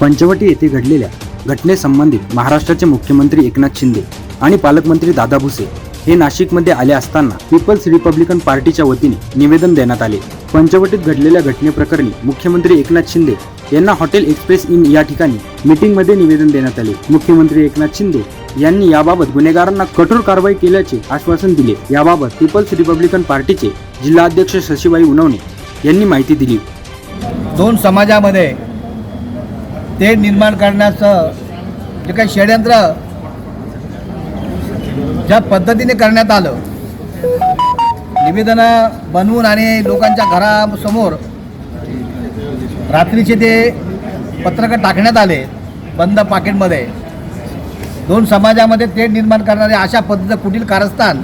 पंचवटी येथे घडलेल्या घटनेसंबंधित महाराष्ट्राचे मुख्यमंत्री एकनाथ शिंदे आणि पालकमंत्री दादा भुसे हे नाशिकमध्ये आले असताना पीपल्स रिपब्लिकन पार्टीच्या वतीने निवेदन देण्यात आले. पंचवटीत घडलेल्या घटनेप्रकरणी मुख्यमंत्री एकनाथ शिंदे यांना हॉटेल एक्सप्रेस इन या ठिकाणी मीटिंगमध्ये निवेदन देण्यात आले. मुख्यमंत्री एकनाथ शिंदे यांनी याबाबत गुन्हेगारांना कठोर कारवाई केल्याचे आश्वासन दिले. याबाबत पीपल्स रिपब्लिकन पार्टीचे जिल्हाध्यक्ष शशीबाई उनवणे यांनी माहिती दिली. दोन समाजामध्ये ते निर्माण करण्याचं जे काही षडयंत्र ज्या पद्धतीने करण्यात आलं निवेदनं बनवून आणि लोकांच्या घरासमोर रात्रीचे ते पत्रकं टाकण्यात आले बंद पाकिटमध्ये. दोन समाजामध्ये तेढ निर्माण करणारे अशा पद्धतीचं कुटील कारस्थान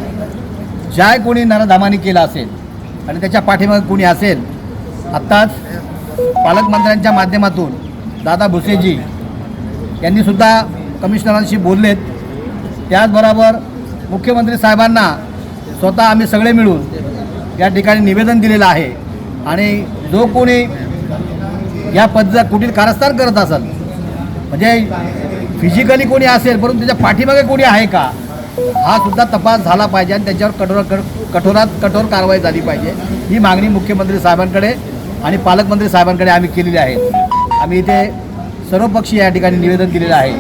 ज्या कोणी नरधामानी केलं असेल आणि त्याच्या पाठीमागे कोणी असेल आत्ताच पालकमंत्र्यांच्या माध्यमातून दादा भुसेजी यांनीसुद्धा कमिशनरांशी बोललेत. त्याचबरोबर मुख्यमंत्री साहेबांना स्वतः आम्ही सगळे मिळून या ठिकाणी निवेदन दिलेलं आहे. आणि जो कोणी या पद्धतीचा कुटील कारस्थान करत असेल म्हणजे फिजिकली कोणी असेल परंतु त्याच्या पाठीमागे कोणी आहे का हा सुद्धा तपास झाला पाहिजे आणि त्याच्यावर कठोर कठोरात कठोर कारवाई झाली पाहिजे. ही मागणी मुख्यमंत्री साहेबांकडे आणि पालकमंत्री साहेबांकडे आम्ही केलेली आहे. आम्ही इथे सर्वपक्षीय या ठिकाणी निवेदन दिलेलं आहे.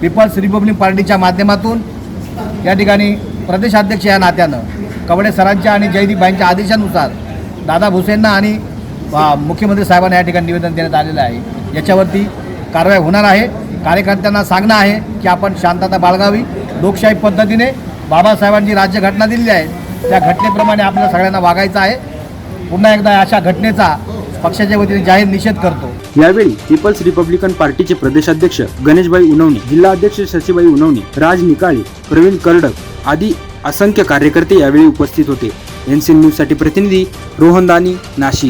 पीपल्स रिपब्लिक पार्टीच्या माध्यमातून या ठिकाणी प्रदेशाध्यक्ष या नात्यानं कवडे सरांच्या आणि जयदीप भाईंच्या आदेशानुसार दादा भुसेंना आणि मुख्यमंत्री साहेबांना या ठिकाणी निवेदन देण्यात आलेलं आहे. याच्यावरती कारवाई होणार आहे. कार्यकर्त्यांना सांगणं आहे की आपण शांतता बाळगावी. लोकशाही पद्धतीने बाबासाहेबांची राज्यघटना दिलेली आहे. त्या घटनेप्रमाणे आपल्याला सगळ्यांना वागायचं आहे. पुन्हा एकदा अशा घटनेचा पक्षाच्या वतीने जाहीर निषेध करतो. यावेळी पीपल्स रिपब्लिकन पार्टीचे प्रदेशाध्यक्ष गणेशभाई उनवणे जिल्हाध्यक्ष शशीबाई उनवणे राज निकाळे प्रवीण कर्डक आदी असंख्य कार्यकर्ते यावेळी उपस्थित होते. एनसी न्यूजसाठी प्रतिनिधी रोहन दानी नाशिक.